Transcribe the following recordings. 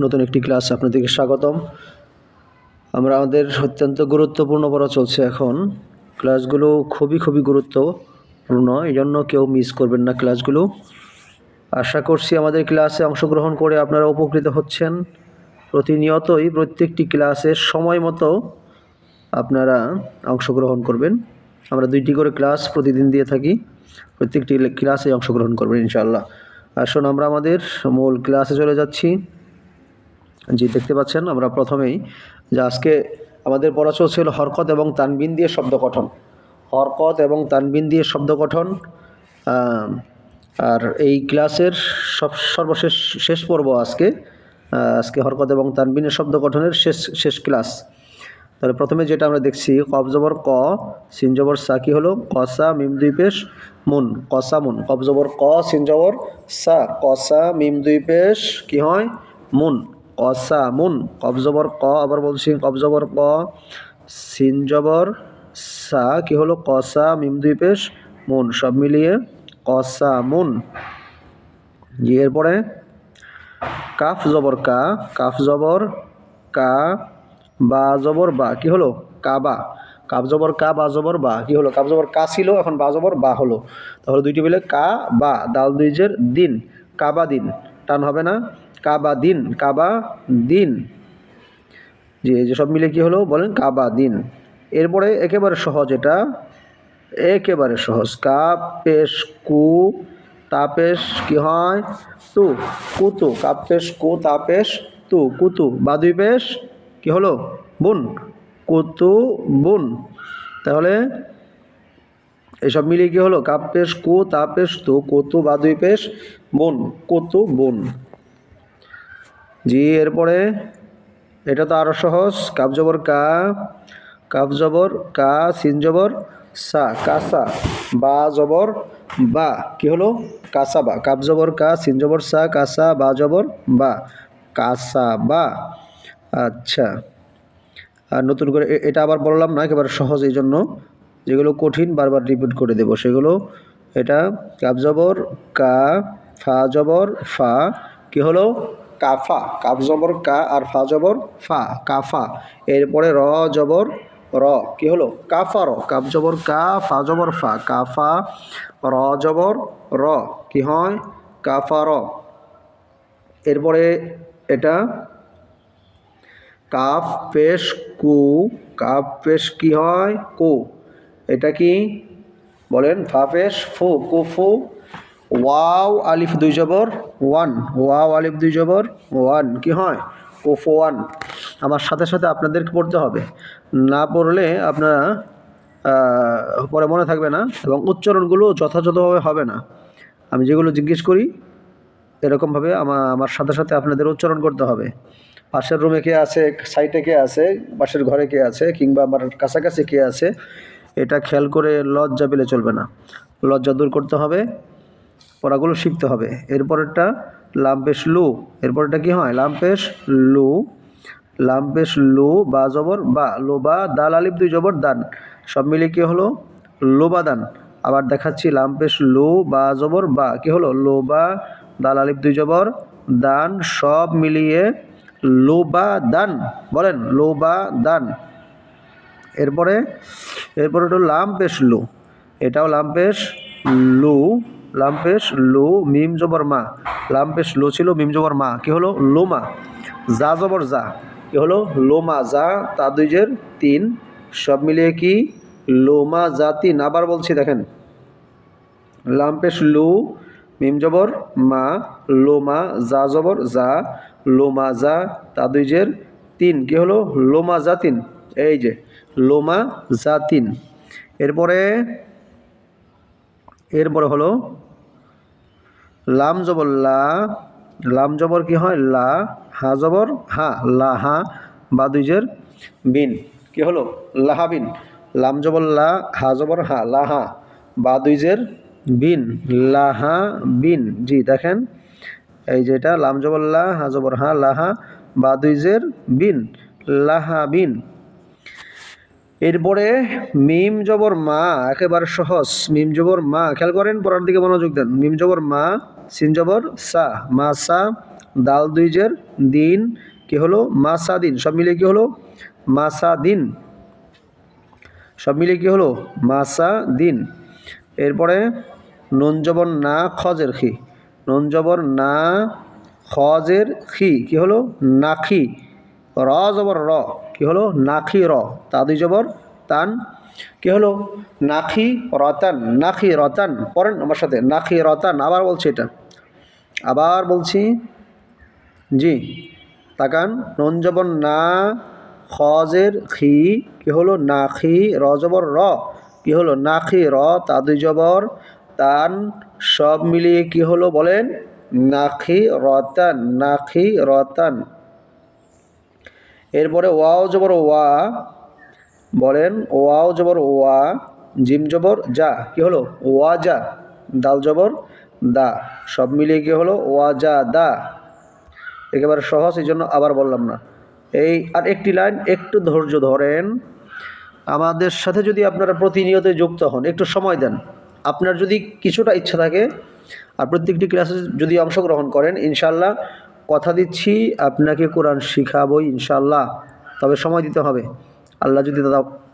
নতুন একটি ক্লাস আপনাদেরকে স্বাগতম। আমরা আমাদের অত্যন্ত গুরুত্বপূর্ণ পড়া চলছে এখন। ক্লাসগুলো খুবই খুবই গুরুত্বপূর্ণ এই জন্য কেউ মিস করবেন না ক্লাসগুলো। আশা করছি আমাদের ক্লাসে অংশগ্রহণ করে আপনারা উপকৃত হচ্ছেন। প্রতিনিয়তই প্রত্যেকটি ক্লাসের সময় মতো আপনারা অংশগ্রহণ করবেন। আমরা দুইটি করে ক্লাস প্রতিদিন দিয়ে থাকি। প্রত্যেকটি ক্লাসে অংশগ্রহণ করবেন ইনশাআল্লাহ। আসুন আমরা আমাদের মূল ক্লাসে চলে যাচ্ছি। জি, দেখতে পাচ্ছেন, আমরা প্রথমেই যে আজকে আমাদের পড়া চলছিল হরকত এবং তানবিন দিয়ে শব্দ গঠন। হরকত এবং তানবিন দিয়ে শব্দ গঠন আর এই ক্লাসের সব সর্বশেষ শেষ পর্ব আজকে আজকে হরকত এবং তানবিনের শব্দ গঠনের শেষ শেষ ক্লাস। তাহলে প্রথমে যেটা আমরা দেখছি কব জবর ক, সিন জবর সা কি হলো? কসা মিম দুই পেশ, মুন কসা মুন। কব জবর ক, সিন জবর সা কসা মিম দুই পেশ কি হয়? মুন। কসা মুন কবজবর ক, আবার বলছি কব জবর ক সিন জবর সা, কি হলো? কসা, মিম দুই পেশ, মুন, সব মিলিয়ে কসা মুন জি, এরপরে কাফ জবর কা, কাফ জবর কা, বা জবর বা, কি হলো? কাবা কাব জবর কা, বা জবর বা, কি হলো? কাব জবর কা ছিল, এখন বা জবর বা হলো। তাহলে দুইটি মিলে কা, বা, দাল দুইজের দিন কাবা দিন। টান হবে না। কাবা দিন কাবা দিন। যে সব মিলে কি হলো বলেন? কাবা দিন। এরপরে একেবারে সহজ এটা। একেবারে সহজ। কাপ পেশ, কু তাপেশ কি হয়? তু, কুতু। কাপ পেশ, কু তাপেশ তু, কুতু। বা, দুই পেশ, কি হলো? বুন। কুতু, বুন। তাহলে এসব মিলিয়ে কি হলো? কাপ কু তাপেশ তু, কুতু, বা, দুই পেশ, বুন। কুতু, বুন। জি, এরপরে এটা তো আরও সহজ। কাপ জবর কা কাপ জবর কা, সিন জবর সা কাসা বা জবর বা। কি হলো? কাসা বা। কাপ জবর কা, সিন জবর সা কাসা বা জবর বা। কাসা বা। আচ্ছা। আর নতুন করে এটা আবার বললাম না, একেবারে সহজ এই জন্য। যেগুলো কঠিন বারবার রিপিট করে দেব, সেগুলো। এটা কাপ জবর কা, ফা জবর ফা। কি হলো? কাফা কাপ জবর কা আর ফা জবর ফা। কাফা এরপরে র জবর র। কি হলো? কাফা র। কাপ জবর কা, ফা জবর ফা। কাফা র জবর র। কি হয়? কাফা র। এরপরে এটা কাফ পেশ কু। কাফ পেশ কি হয়? কু। এটা কি? বলেন, ফা পেশ ফু কুফু ওয়াও আলিফ দুই জবর, ওয়ান। ওয়াও আলিফ দুই জবর, ওয়ান। কি হয়? কুফু ওয়ান। আমার সাথে সাথে আপনাদেরকে পড়তে হবে। না পড়লে আপনারা পরে মনে থাকবে না এবং উচ্চারণগুলো যথাযথভাবে হবে না। আমি যেগুলো জিজ্ঞেস করি, এরকমভাবে আমার আমার সাথে সাথে আপনাদের উচ্চারণ করতে হবে। পাশের রুমে কে আছে সাইটে কে আছে, পাশের ঘরে কে আছে, কিংবা আমার কাছাকাছি কে আছে, এটা খেয়াল করে লজ্জা পেলে চলবে না। লজ্জা দূর করতে হবে। পড়াগুলো শিখতে হবে। এরপরেরটা লাম্পেশ লু এরপরটা কি হয়? লাম্পেশ লু লাম্পেশ লু, বা জবর, বা, লো, বা, দাল আলিপ দুই, জবর, দান। সব মিলিয়ে কি হলো? লোবা দান। আবার দেখাচ্ছি লাম্পেশ লু, বা, জবর, বা, কি হলো? লো, বা, দাল আলিপ দুই, জবর, দান, সব মিলিয়ে লোবা দান। বলেন লোবা দান। এরপরে এরপরে লাম্পেশ লু। এটাও লাম্পেশ লু। লাম্পেশ লো মিম জবর মা। লাম্পেশ লো ছিল মিম জবর মা। কি হলো? লোমা যা জবর যা কি হলো? লোমা যা তা দুইজের তিন। সব মিলিয়ে কি? লোমা যা তিন। আবার বলছি, দেখেন। লাম্পেশ লু, মিম জবর মা লোমা যা জবর যা লোমা যা তা দুইজের তিন। কি হলো? লোমা যা তিন। এই যে লোমা যা তিন। এরপরে এরপরে হলো লাম জবর লা, লাম জবর কি হয়? লা, হা জবর, হা, লা, হা, বা দুইজের বিন। কি হলো? লাহাবিন লাম জবর লা, হা জবর, হা লাহা বা দুইজের বিন। লাহা বিন। জি, দেখেন, এই যেটা লাম জবর লা, হা জবর, হা লাহা বা দুইজের বিন। লাহা বিন। এরপরে মিম জবর মা, একেবারে সহজ। মিম জবর মা, খেয়াল করেন, পড়ার দিকে মনোযোগ দেন। মিম জবর মা, সিন জবর সা, মা সা, দাল দুই জের দিন, কি হলো? মাসা দিন, সব মিলে কি হলো? মাসা দিন। সব মিলে কি হলো? মাসা দিন। এরপরে নুন জবর না, খজের খি। নুন জবর না, খজের খি, কি হলো? নাখি র জবর র। কি হলো? নাখি র তা দুই জবর, তান, কি হলো? নাখি রতান নাখি রতান, পড়েন আমার সাথে, নাখি রতান, আবার বলছি এটা। আবার বলছি, জি, তাকান, নুন জবর না, খজের খি, কি হলো? নাখি র জবর, র, কি হলো? নাখি র তা দুই জবর, তান, সব মিলিয়ে কি হলো বলেন? নাখি রতান নাখি রতান। এরপরে ওয়াও জবর ওয়া বলেন, ওয়াও জবর ওয়া, জিম জবর যা কি হলো? ওয়া যা দাল জবর দা, সব মিলিয়ে কি হলো? ওয়া যা দা। একেবারে সহজ এই জন্য আবার বললাম না। এই আর একটি লাইন, একটু ধৈর্য ধরেন। আমাদের সাথে যদি আপনারা প্রতিনিয়ত যুক্ত হন, একটু সময় দেন। আপনার যদি কিছুটা ইচ্ছা থাকে, আর প্রত্যেকটি ক্লাসে যদি অংশগ্রহণ করেন ইনশাল্লাহ কথা দিচ্ছি, আপনাকে কোরআন শিখাবই ইনশাল্লাহ তবে সময় দিতে হবে। আল্লাহ যদি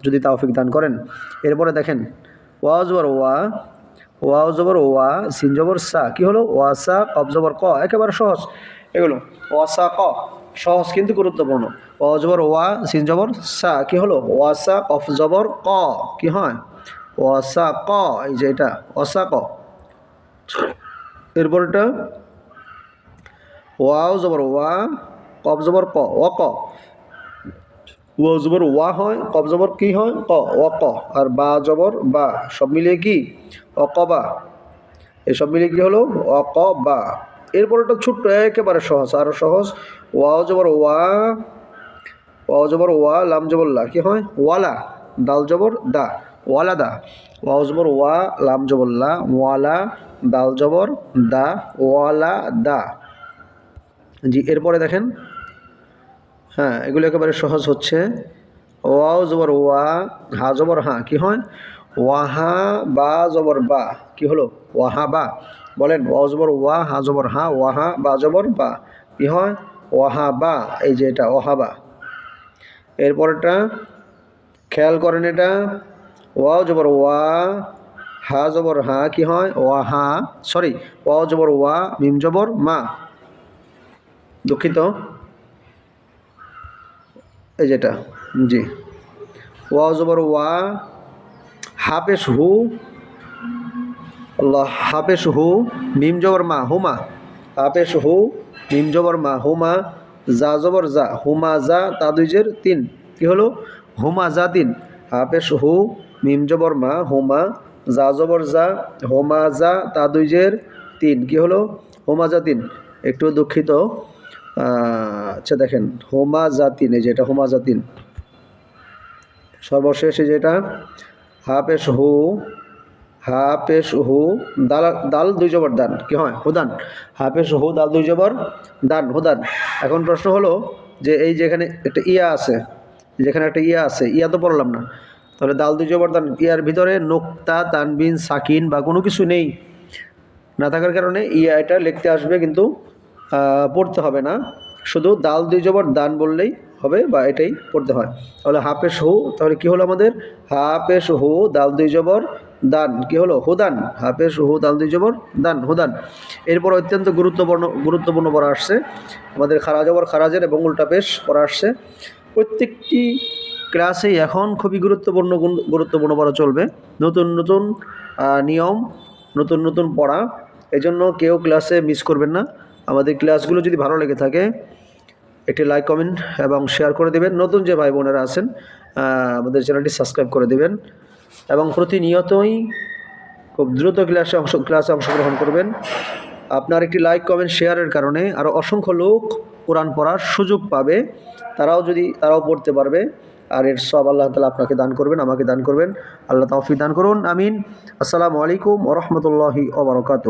যদি তাওফিক দান করেন। এরপরে দেখেন, ওয়া জবর ওয়া ওয়া জবর ওয়া, সিন জবর সা, কী হলো? ওয়াসা কব জবর ক, একেবারে সহজ। এগুলো ওয়াসা ক, সহজ কিন্তু গুরুত্বপূর্ণ। ওয়া জবর ওয়া, সিন জবর সা, কী হলো? ওয়াসা কফ জবর ক, কি হয়? ওয়াসা ক, এই যে এটা ওয়াসা ক। এরপর এটা ওয়াও জবর ওয়া কব জবর ক, ও ক। ও জবর ওয়া হয় কব জবর কি হয়? ক, ও ক। আর বা জবর বা, সব মিলিয়ে কি? অকবা এসব মিলিয়ে কি হলো? অক বা। এরপর একটা ছোট্ট, একেবারে সহজ আরও সহজ। ওয়াও জবর ওয়া, ওয়াও জবর ওয়া, লাম জবর লা, কি হয়? ওয়ালা, দাল জবর দা, ওয়ালা দা। ওয়াও জবর ওয়া, লাম জবর লা, ওয়ালা, দাল জবর দা, ওয়ালা দা। জি, এরপরে দেখেন। হ্যাঁ এগুলো একেবারে সহজ হচ্ছে। ওয়াও জবর ওয়া, হা জবর হা, কি হয়? ওয়াহা বা জবর বা, কি হলো? ওয়াহা বা। বলেন, ওয়াও জবর ওয়া, হা জবর হা, ওয়াহা বা জবর বা, কি হয়? ওয়াহা বা, এই যে এটা ওহাবা এরপরটা, খেয়াল করেন এটা। ওয়াও জবর ওয়া, হা জবর হা, কি হয়? ওয়াহা, সরি, ওয়াও জবর ওয়া, মিম জবর মা। দুঃখিত। এই যেটা, জি। ওয়া জবর ওয়া হাফেস হু হাফেস হু, মিম জবর মা, হুমা। হাফেস হু, মিম জবর মা, হুমা যা জবর যা হুমা যা তা দুইজের তিন। কি হলো? হুমা যা তিন। হাফেস হু, মিম জবর মা, হুমা যা জবর যা হোমা যা তা দুইজের তিন। কি হলো? হোমা যা তিন। একটু দুঃখিত। আচ্ছা দেখেন হোমা জাতিন এই যেটা হোমা জাতিন সর্বশেষে যেটা হাফেস হু হাফেস হু, দাল দাল দুই জবর দান, কি হয়? হুদান। হাফেস হু, দাল দুই জবর দান, হুদান। এখন প্রশ্ন হলো যে এই যেখানে একটা ইয়া আছে, যেখানে একটা ইয়া আছে, ইয়া তো পড়লাম না। তাহলে দাল দুই জবর দান, ইয়ার ভিতরে নোক্তা, তানবিন, সাকিন বা কোনো কিছু নেই। না থাকার কারণে ইয়া এটা লিখতে আসবে কিন্তু পড়তে হবে না। শুধু দাল দুই জবর দান বললেই হবে বা এটাই পড়তে হয়। তাহলে হাফে হু, তাহলে কি হলো আমাদের? হাফে হু, দাল দুই জবর দান। কি হলো? হুদান। হাফে হু, দাল দুই জবর দান, হুদান। এরপর অত্যন্ত গুরুত্বপূর্ণ গুরুত্বপূর্ণ পড়া আসছে। আমাদের খারা জবর খারাজের এবং উল্টা পেশ পড়া আসছে। প্রত্যেকটি ক্লাসেই এখন খুবই গুরুত্বপূর্ণ গুরুত্বপূর্ণ পড়া চলবে। নতুন নতুন নিয়ম, নতুন নতুন পড়া। এজন্য কেউ ক্লাসে মিস করবেন না। আমাদের ক্লাসগুলো যদি ভালো লেগে থাকে, একটি লাইক কমেন্ট এবং শেয়ার করে দেবেন। নতুন যে ভাই বোনেরা আছেন আমাদের চ্যানেলটি সাবস্ক্রাইব করে দেবেন এবং প্রতিনিয়তই খুব দ্রুত ক্লাসে অংশ ক্লাসে অংশগ্রহণ করবেন। আপনার একটি লাইক কমেন্ট শেয়ারের কারণে আরও অসংখ্য লোক কোরআন পড়ার সুযোগ পাবে। তারাও যদি, তারাও পড়তে পারবে। আর এর সব আল্লাহ তালা আপনাকে দান করবেন, আমাকে দান করবেন। আল্লাহ তাফি দান করুন, আমিন। আসসালামু আলাইকুম ওরহমতুল্লাহি ওবরকাত